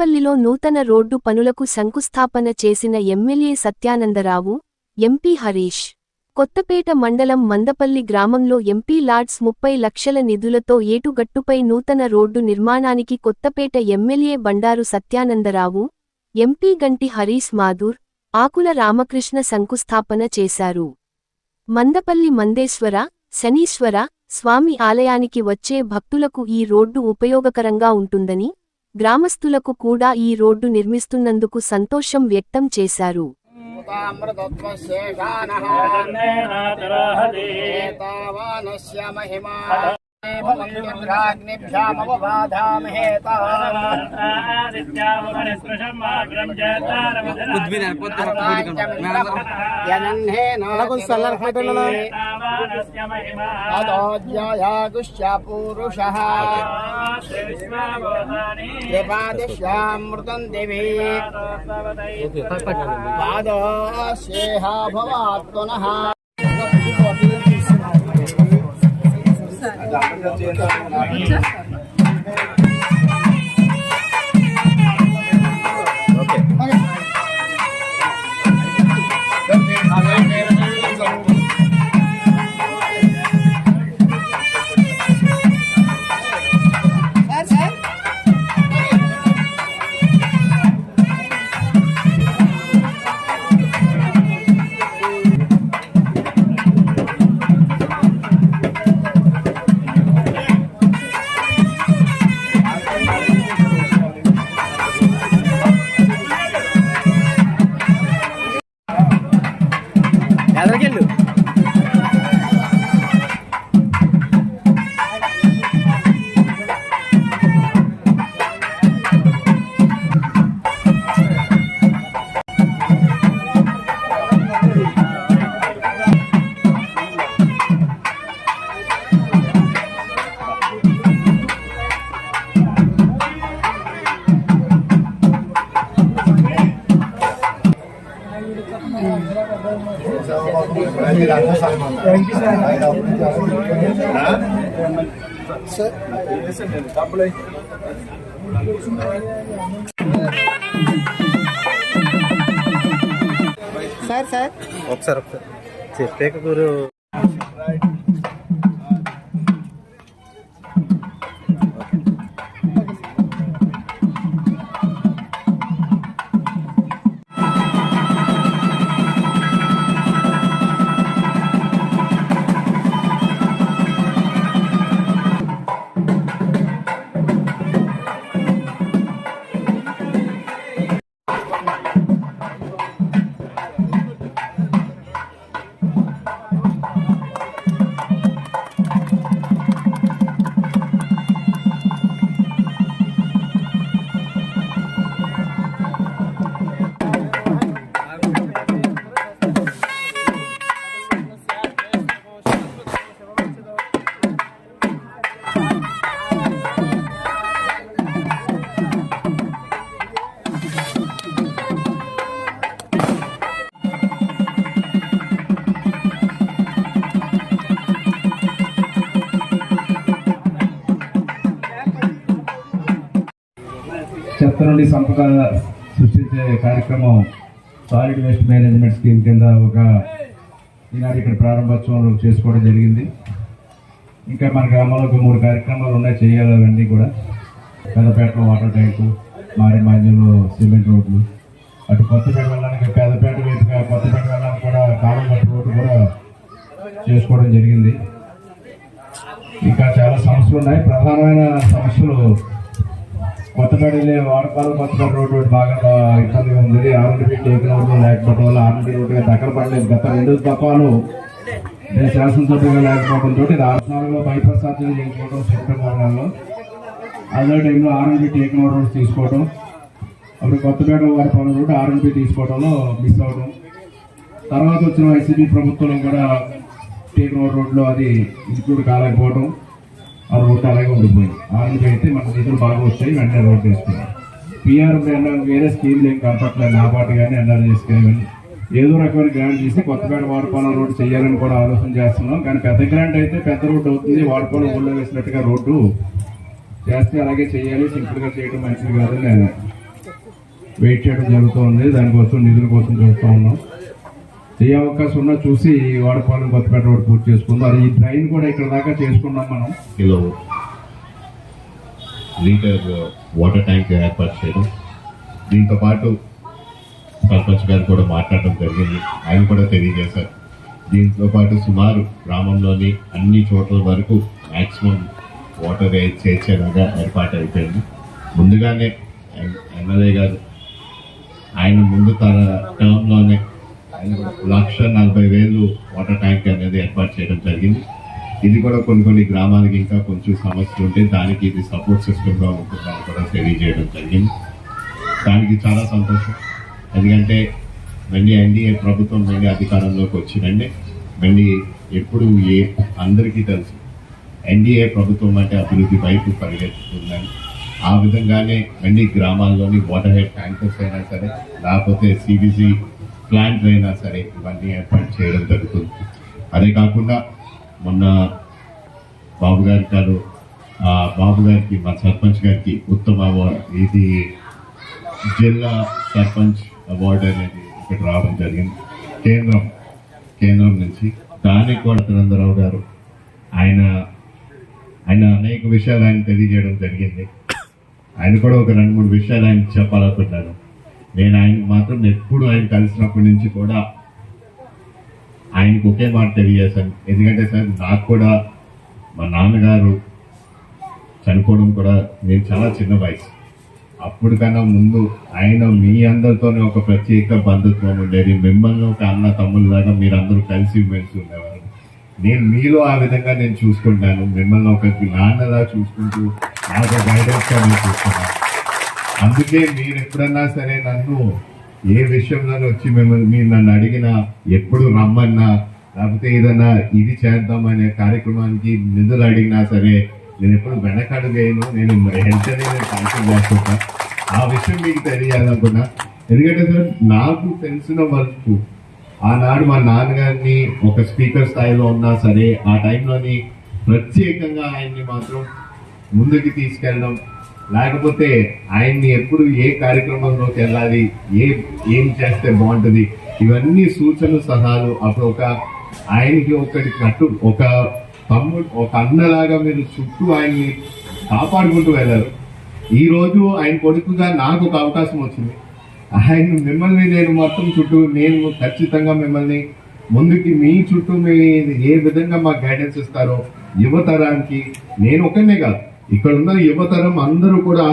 మందపల్లిలో నూతన రోడ్డు పనులకు శంకుస్థాపన చేసిన ఎమ్మెల్యే సత్యానందరావు ఎంపీ హరీష్ కొత్తపేట మండలం మందపల్లి గ్రామంలో ఎంపీ లాడ్స్ ముప్పై లక్షల నిధులతో ఏటుగట్టుపై నూతన రోడ్డు నిర్మాణానికి కొత్తపేట ఎమ్మెల్యే బండారు సత్యానందరావు ఎంపీ గంటి హరీష్ మాధూర్ ఆకుల రామకృష్ణ శంకుస్థాపన చేశారు. మందపల్లి మందేశ్వర శనీశ్వర స్వామి ఆలయానికి వచ్చే భక్తులకు ఈ రోడ్డు ఉపయోగకరంగా ఉంటుందని గ్రామస్తులకు కూడా ఈ రోడ్డు నిర్మిస్తున్నందుకు సంతోషం వ్యక్తం చేశారు. తన్నేనాతరోహతి ఏతావానస్య మహిమా దివి పాదోస్యేహా భవాత్ పునః సార్ సార్. ఒకసారి ఒకసారి. చెప్పాక చెత్త నుండి సంపద సృష్టించే కార్యక్రమం సాలిడ్ వేస్ట్ మేనేజ్మెంట్ స్కీమ్ కింద ఒక ఈనాడు ఇక్కడ ప్రారంభోత్సవం చేసుకోవడం జరిగింది. ఇంకా మన గ్రామంలో ఒక మూడు కార్యక్రమాలు ఉన్నాయి చేయాలి అవన్నీ కూడా. పెద్దపేటలో వాటర్ ట్యాంకు మారేమాన్యంలో సిమెంట్ రోడ్లు. అటు కొత్తపేట వెళ్ళడానికి పెద్దపేట వైపుగా కొత్తపేట వెళ్ళడానికి కూడా కాలం గట్టు రోడ్డు కూడా చేసుకోవడం జరిగింది. ఇంకా చాలా సమస్యలు ఉన్నాయి. ప్రధానమైన సమస్యలు కొత్తపేట వెళ్ళే వాడపాలు కొత్తపేట రోడ్డు బాగా ఇబ్బందిగా ఉంది. ఆర్ఎండి టేక్ రోడ్డు లేకపోవడం వల్ల ఆర్ఎండి రోడ్డు దగ్గర పడలేదు. గత రెండు దఫాలు నేను శాసనసభ్యుగా లేకపోవడంతో రాష్ట్రాలలో బైపాస్ సర్జరీ చేయించుకోవడం సెప్టెంబర్ నెలలో అదే టైంలో ఆర్ఎండ్బి టేక్ రోడ్ తీసుకోవడం అప్పుడు కొత్తపేట వాడపాలెం రోడ్డు ఆర్ఎండి తీసుకోవడంలో మిస్ అవ్వడం తర్వాత వచ్చిన వైసీపీ ప్రభుత్వంలో కూడా టేక్ రోడ్ రోడ్లో అది ఇంక్లూడ్ కాలేకపోవడం ఆ రోడ్డు అలాగే ఉండిపోయింది ఆర్ఎండ్బి అయితే మన నిధులు బాగా వచ్చాయి వెంటనే రోడ్డు వేసుకున్నాం పిఆర్ వేరే స్కీమ్లు ఏం కనపట్లేదు నా పాటు కానీ ఎన్ఆర్జీఎస్ కానీ ఏదో రకమైన గ్రాంట్ చేసి కొత్తపేట వాడపాలెం రోడ్డు చేయాలని కూడా ఆలోచన చేస్తున్నాం. కానీ పెద్ద గ్రాంట్ అయితే పెద్ద రోడ్డు అవుతుంది వాడపాలెం ఊళ్ళో వేసినట్టుగా రోడ్డు చేస్తే అలాగే చేయాలి సింపుల్గా చేయడం మంచిది కాదని నేను వెయిట్ చేయడం జరుగుతూ ఉంది దానికోసం నిధుల కోసం చూస్తూ ఉన్నాం. ఏ అవకాశం ఉన్నా చూసి వాడపాలెం కొత్తపేట రోడ్ పూర్తి చేసుకుందాం. అది ఈ డ్రైన్ కూడా ఇక్కడ దాకా చేసుకున్నాం మనం. కిలో లీటర్ వాటర్ ట్యాంక్ ఏర్పాటు చేయడం. దీంతో పాటు సర్పంచ్ గారు కూడా మాట్లాడడం జరిగింది. ఆయన కూడా తెలియజేశారు. దీంతో పాటు సుమారు గ్రామంలోని అన్ని చోట్ల వరకు మ్యాక్సిమం వాటర్ చేర్చేలాగా ఏర్పాటు అయిపోయింది. ముందుగానే ఎమ్మెల్యే గారు ఆయన ముందు తన టర్మ్లోనే లక్ష నలభై వేలు వాటర్ ట్యాంక్ అనేది ఏర్పాటు చేయడం జరిగింది. ఇది కూడా కొన్ని కొన్ని గ్రామాలకి ఇంకా కొంచెం సమస్యలు ఉంటే దానికి ఇది సపోర్ట్ సిస్టమ్గా ఉంటుందని కూడా తెలియజేయడం జరిగింది. దానికి చాలా సంతోషం. ఎందుకంటే మళ్ళీ ఎన్డీఏ ప్రభుత్వం మళ్ళీ అధికారంలోకి వచ్చిందంటే మళ్ళీ ఎప్పుడు ఏ అందరికీ తెలుసు. ఎన్డీఏ ప్రభుత్వం అంటే అభివృద్ధి వైపు పరిగెత్తుతుందని. ఆ విధంగానే మళ్ళీ గ్రామాల్లోని వాటర్ హెడ్ ట్యాంకర్స్ అయినా సరే లేకపోతే సిబిసి ప్లాంట్ అయినా సరే ఇవన్నీ ఏర్పాటు చేయడం జరుగుతుంది. అదే కాకుండా మొన్న బాబు గారి గారు బాబు గారికి మా సర్పంచ్ గారికి ఉత్తమ అవార్డు ఇది జిల్లా సర్పంచ్ అవార్డు అనేది ఇక్కడ రావడం జరిగింది. కేంద్రం కేంద్రం నుంచి దానికి కూడా సురేంద్రరావు గారు ఆయన ఆయన అనేక విషయాలు ఆయన తెలియజేయడం జరిగింది. ఆయన కూడా ఒక రెండు మూడు విషయాలు ఆయన చెప్పాలనుకుంటున్నాను. నేను ఆయనకు మాత్రం ఎప్పుడు ఆయన కలిసినప్పటి నుంచి కూడా ఆయనకు ఒకే మాట తెలియజేశాను. ఎందుకంటే సార్ నాకు కూడా మా నాన్నగారు చనిపోవడం కూడా నేను చాలా చిన్న వయసు. అప్పుడు కన్నా ముందు ఆయన మీ అందరితోనే ఒక ప్రత్యేక బంధుత్వం ఉండేది. మిమ్మల్ని ఒక అన్న తమ్ముళ్ళలాగా మీరందరూ కలిసి మెలిసి ఉండేవారు. నేను మీలో ఆ విధంగా నేను చూసుకుంటాను. మిమ్మల్ని ఒక నాన్నలా చూసుకుంటూ నాకు గైడెన్స్గా నేను చూసుకున్నాను అందుకే మీరు ఎప్పుడన్నా సరే నన్ను ఏ విషయంలో వచ్చి మిమ్మల్ని మీరు నన్ను అడిగినా ఎప్పుడు రమ్మన్నా లేకపోతే ఏదన్నా ఇది చేద్దామనే కార్యక్రమానికి నిధులు అడిగినా సరే నేను ఎప్పుడు వెనకడు వేయను నేను వెంటనే నేను సాంక్షన్ చేస్తుంటా. ఆ విషయం మీకు తెలియాలనుకున్నా. ఎందుకంటే సార్ నాకు తెలిసిన వరకు ఆనాడు మా నాన్నగారిని ఒక స్పీకర్ స్థాయిలో ఉన్నా సరే ఆ టైంలోని ప్రత్యేకంగా ఆయన్ని మాత్రం ముందుకు తీసుకెళ్ళడం లేకపోతే ఆయన్ని ఎప్పుడు ఏ కార్యక్రమంలోకి వెళ్ళాలి ఏ ఏం చేస్తే బాగుంటుంది? ఇవన్నీ సూచనలు సలహాలు అప్పుడు ఒక ఆయనకి ఒకటి కట్టు ఒక తమ్ముడు ఒక అన్నలాగా మీరు చుట్టూ ఆయన్ని కాపాడుకుంటూ వెళ్ళారు. ఈ రోజు ఆయన కొడుకుగా నాకు ఒక అవకాశం వచ్చింది. ఆయన మిమ్మల్ని నేను మొత్తం చుట్టూ నేను ఖచ్చితంగా మిమ్మల్ని ముందుకి మీ చుట్టూ మీ ఏ విధంగా మాకు గైడెన్స్ ఇస్తారో యువతరానికి నేను ఒకనే కాదు. ఇక్కడ ఉన్న యువతరం అందరూ కూడా